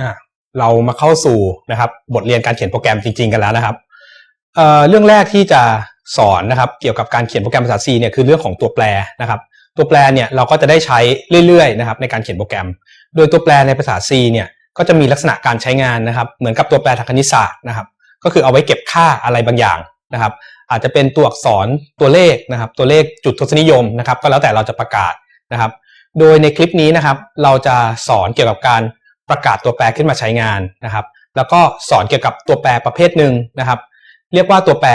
อ่าเรามาเข้าสู่นะครับ บทเรียนการเขียนโปรแกรมจริง ๆ กันแล้วนะครับเอ่อเรื่องแรกที่จะสอนนะครับ เกี่ยวกับการเขียนโปรแกรมภาษา C เนี่ยคือเรื่องของตัวแปรนะครับ ตัวแปรเนี่ยเราก็จะได้ใช้เรื่อยๆนะครับ ในการเขียนโปรแกรม โดยตัวแปรในภาษา C เนี่ยก็จะมีลักษณะการใช้งานนะครับ เหมือนกับตัวแปรทางคณิตศาสตร์นะครับ ก็คือเอาไว้เก็บค่าอะไรบางอย่างนะครับ อาจจะเป็นตัวอักษรตัวเลขนะครับ ตัวเลขจุดทศนิยมนะครับ ก็แล้วแต่เราจะประกาศนะครับ โดยในคลิปนี้นะครับ เราจะสอนเกี่ยวกับการ ประกาศตัวแปรขึ้นมาใช้งานนะครับ แล้วก็สอนเกี่ยวกับตัวแปรประเภทหนึ่งนะครับ เรียกว่าตัวแปร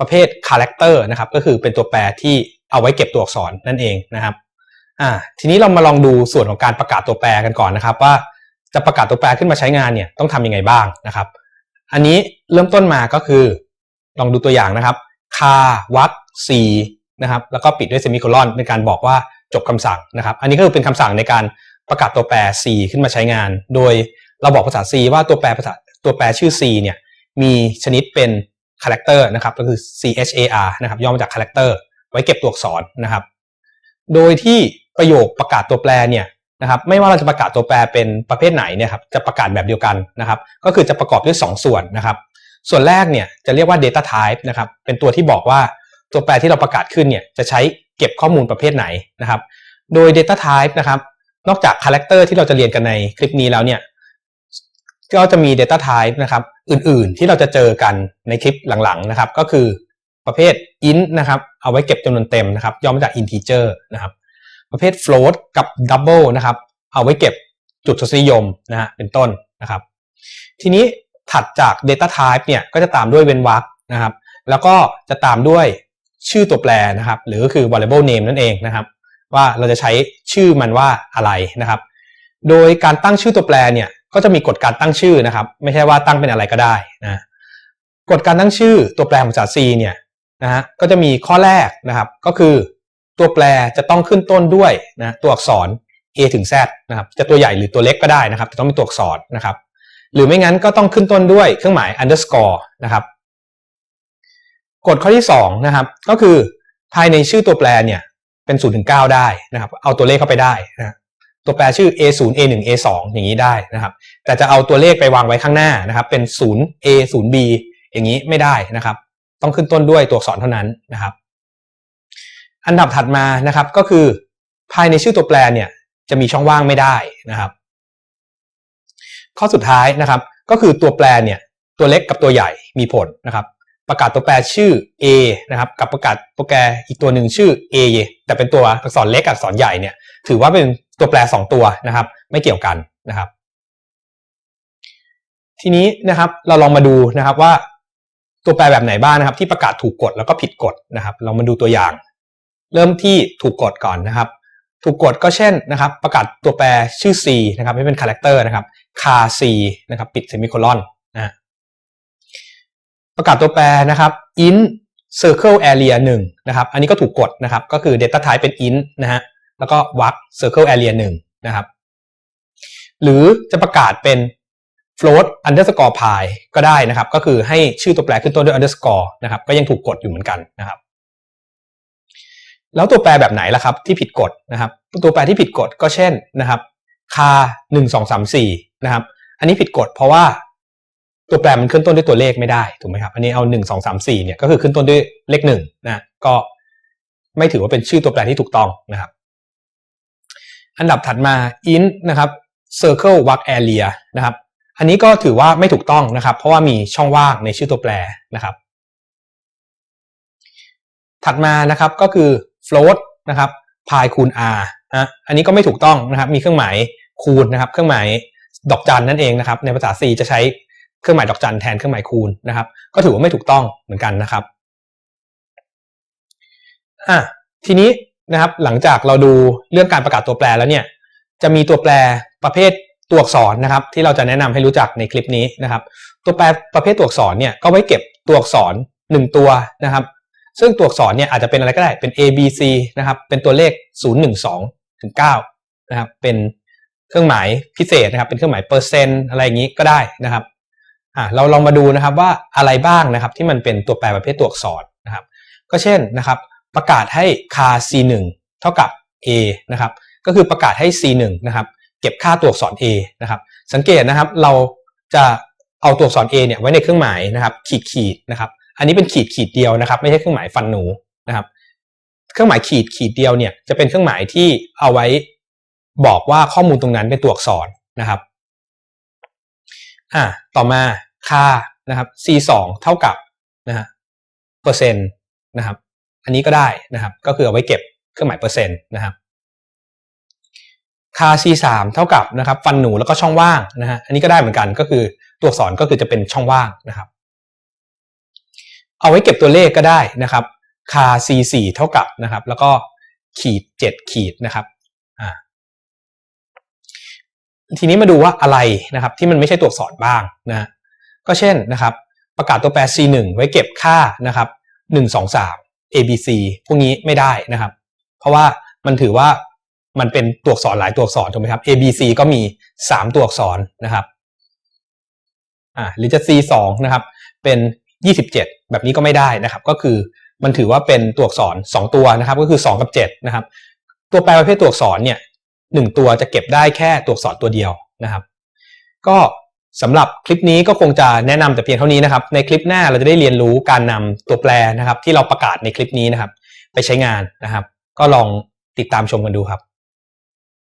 ประเภท character นะครับ ก็คือเป็นตัวแปรที่เอาไว้เก็บตัวอักษรนั่นเองนะครับอ่าทีนี้เรามาลองดูส่วนของการประกาศตัวแปรกันก่อนนะครับ ว่าจะประกาศตัวแปรขึ้นมาใช้งานเนี่ยต้องทำยังไงบ้างนะครับ อันนี้เริ่มต้นมาก็คือ ลองดูตัวอย่างนะครับคาวักซีนะครับแล้วก็ปิดด้วยเซมิโคลอนในการบอกว่าจบคำสั่งนะครับ อันนี้ก็คือเป็นคำสั่งในการ ประกาศตัวแปร C ขึ้นมาใช้งาน โดยเราบอกภาษา C ว่าตัวแปรภาษาตัวแปรชื่อ C เนี่ยมีชนิดเป็น character นะครับก็คือ C H A R นะครับย่อมาจาก character ไว้เก็บตัวอักษรนะครับ โดยที่ประโยคประกาศตัวแปรเนี่ยนะครับไม่ว่าเราจะประกาศตัวแปรเป็นประเภทไหนเนี่ยครับจะประกาศแบบเดียวกันนะครับ ก็คือจะประกอบด้วย 2 ส่วนนะครับ ส่วนแรกเนี่ยจะเรียกว่า data type นะครับเป็นตัวที่บอกว่าตัวแปรที่เราประกาศขึ้นเนี่ยจะใช้เก็บข้อมูลประเภทไหนนะครับ โดย data type นะครับ นอกจาก character ที่เราจะเรียนกันในคลิปนี้แล้วเนี่ยก็จะมี data type นะครับอื่นๆ ที่เราจะเจอกันในคลิปหลังๆนะครับ ก็คือประเภท int นะครับเอาไว้เก็บจำนวนเต็มนะครับย่อมาจาก integer นะครับ ประเภท float กับ double นะครับเอาไว้เก็บจุดทศนิยมนะฮะเป็นต้นนะครับ ทีนี้ถัดจาก data type เนี่ยก็จะตามด้วยเว้นวรรคนะครับ แล้วก็จะตามด้วยชื่อตัวแปรนะครับ หรือก็คือ variable name นั่นเองนะครับ ว่าเราจะใช้ชื่อมันว่าอะไรนะครับ โดยการตั้งชื่อตัวแปรเนี่ยก็จะมีกฎการตั้งชื่อนะครับ ไม่ใช่ว่าตั้งเป็นอะไรก็ได้นะกฎการตั้งชื่อตัวแปรของภาษา C เนี่ยนะฮะก็จะมีข้อแรกนะครับก็คือตัวแปรจะต้องขึ้นต้นด้วยนะตัวอักษร A ถึง Z นะครับจะตัวใหญ่หรือตัวเล็กก็ได้นะครับจะต้องเป็นตัวอักษรนะครับ หรือไม่งั้นก็ต้องขึ้นต้นด้วยเครื่องหมาย underscore นะครับกฎข้อที่2นะครับก็คือภายในชื่อตัวแปรเนี่ย เป็น0ถึง9ได้นะครับ เอาตัวเลขเข้าไปได้นะตัวแปรชื่อ a 0 a 1 a 2อย่างนี้ได้นะครับ แต่จะเอาตัวเลขไปวางไว้ข้างหน้านะครับ เป็น0 a 0 b อย่างนี้ไม่ได้นะครับ ต้องขึ้นต้นด้วยตัวอักษรเท่านั้นนะครับ อันดับถัดมานะครับก็คือภายในชื่อตัวแปรเนี่ยจะมีช่องว่างไม่ได้นะครับ ข้อสุดท้ายนะครับ ก็คือตัวแปรเนี่ยตัวเล็กกับตัวใหญ่มีผลนะครับ ประกาศตัวแปรชื่อ A นะครับกับประกาศตัวแปรอีกตัวหนึ่งชื่อ A แต่เป็นตัวอักษรเล็กกับอักษรใหญ่เนี่ยถือว่าเป็นตัวแปร 2 ตัวนะครับ ไม่เกี่ยวกันนะครับ ทีนี้นะครับเราลองมาดูนะครับว่าตัวแปรแบบไหนบ้างนะครับ ที่ประกาศถูกกฎแล้วก็ผิดกฎนะครับ เรามาดูตัวอย่าง เริ่มที่ถูกกฎก่อนนะครับ ถูกกฎก็เช่นนะครับ ประกาศตัวแปรชื่อ C นะครับให้เป็นคาแรคเตอร์นะครับ car C นะครับปิดเซมิโคลอน ประกาศตัวแปรนะครับ int circle area 1นะครับ อันนี้ก็ถูกกดนะครับ ก็คือ data type เป็น int นะฮะ แล้วก็วัก circle area 1นะครับ หรือจะประกาศเป็น float underscore pi ก็ได้นะครับ ก็คือให้ชื่อตัวแปรขึ้นต้นด้วย underscore นะครับ ก็ยังถูกกดอยู่เหมือนกันนะครับ แล้วตัวแปรแบบไหนล่ะครับ ที่ผิดกฎนะครับ ตัวแปรที่ผิดกฎก็เช่นนะครับ car 1 2 3 4นะครับ อันนี้ผิดกฎเพราะว่า ตัวแปรมันขึ้นต้นด้วยตัวเลขไม่ได้ถูกไหมครับอันนี้เอา1 2 3 4เนี่ยก็คือขึ้นต้นด้วยเลข1นะก็ไม่ถือว่าเป็นชื่อตัวแปรที่ถูกต้องนะครับ อันดับถัดมา int นะครับ circle walk area นะครับ อันนี้ก็ถือว่าไม่ถูกต้องนะครับ เพราะว่ามีช่องว่างในชื่อตัวแปรนะครับ ถัดมานะครับก็คือ float นะครับ pi คูณ r นะอันนี้ก็ไม่ถูกต้องนะครับ มีเครื่องหมายคูณนะครับ เครื่องหมายดอกจันนั่นเองนะครับ ในภาษา C จะใช้ เครื่องหมายดอกจันแทนเครื่องหมายคูณนะครับ ก็ถือว่าไม่ถูกต้องเหมือนกันนะครับอะทีนี้นะครับหลังจากเราดูเรื่องการประกาศตัวแปรแล้วเนี่ยจะมีตัวแปรประเภทตัวอักษรนะครับ ที่เราจะแนะนำให้รู้จักในคลิปนี้นะครับ ตัวแปรประเภทตัวอักษรเนี่ยก็ไว้เก็บตัวอักษร 1 ตัวนะครับ ซึ่งตัวอักษรเนี่ยอาจจะเป็นอะไรก็ได้เป็น A B C นะครับเป็นตัวเลข 0 1 2ถึง9นะครับเป็นเครื่องหมายพิเศษนะครับ เป็นเครื่องหมายเปอร์เซ็นต์อะไรอย่างนี้ก็ได้นะครับ อ่าเราลองมาดูนะครับว่าอะไรบ้างนะครับที่มันเป็นตัวแปรประเภทตัวอักษรนะครับ ก็เช่นนะครับประกาศให้ car c1 เท่ากับ a นะครับก็คือประกาศให้ c1 นะครับเก็บค่าตัวอักษร a นะครับสังเกตนะครับเราจะเอาตัวอักษร A เนี่ยไว้ในเครื่องหมายนะครับขีดขีดนะครับอันนี้เป็นขีดขีดเดียวนะครับ ไม่ใช่เครื่องหมายฟันหนูนะครับเครื่องหมายขีดขีดเดียวเนี่ยจะเป็นเครื่องหมายที่เอาไว้บอกว่าข้อมูลตรงนั้นเป็นตัวอักษรนะครับอ่าต่อมา ค่านะครับ c 2เท่ากับนะฮะเปอร์เซ็นต์นะครับ อันนี้ก็ได้นะครับ ก็คือเอาไว้เก็บเครื่องหมายเปอร์เซ็นต์นะครับ ค่า c 3เท่ากับนะครับฟันหนูแล้วก็ช่องว่างนะฮะอันนี้ก็ได้เหมือนกันก็คือตัวอักษรก็คือจะเป็นช่องว่างนะครับ เอาไว้เก็บตัวเลขก็ได้นะครับค่า c 4เท่ากับนะครับ แล้วก็ขีด 7 ขีดนะครับอ่าทีนี้มาดูว่าอะไรนะครับที่มันไม่ใช่ตัวอักษรบ้างนะฮะ ก็เช่นนะครับประกาศตัวแปร c 1 ไว้เก็บค่านะครับ1 2 3 a b c พวกนี้ไม่ได้นะครับ เพราะว่ามันถือว่ามันเป็นตัวอักษรหลายตัวอักษรถูกไหมครับ a b c ก็มี 3 ตัวอักษรนะครับอ่าหรือจะ c 2 นะครับเป็น 27 แบบนี้ก็ไม่ได้นะครับ ก็คือมันถือว่าเป็นตัวอักษร 2 ตัวนะครับ ก็คือ 2 กับ 7 นะครับ ตัวแปรประเภทตัวอักษรเนี่ยหนึ่งตัวจะเก็บได้แค่ตัวอักษรตัวเดียวนะครับ ก็ สำหรับคลิปนี้ก็คงจะแนะนำแต่เพียงเท่านี้นะครับ ในคลิปหน้าเราจะได้เรียนรู้การนำตัวแปรนะครับ ที่เราประกาศในคลิปนี้นะครับ ไปใช้งานนะครับ ก็ลองติดตามชมกันดูครับ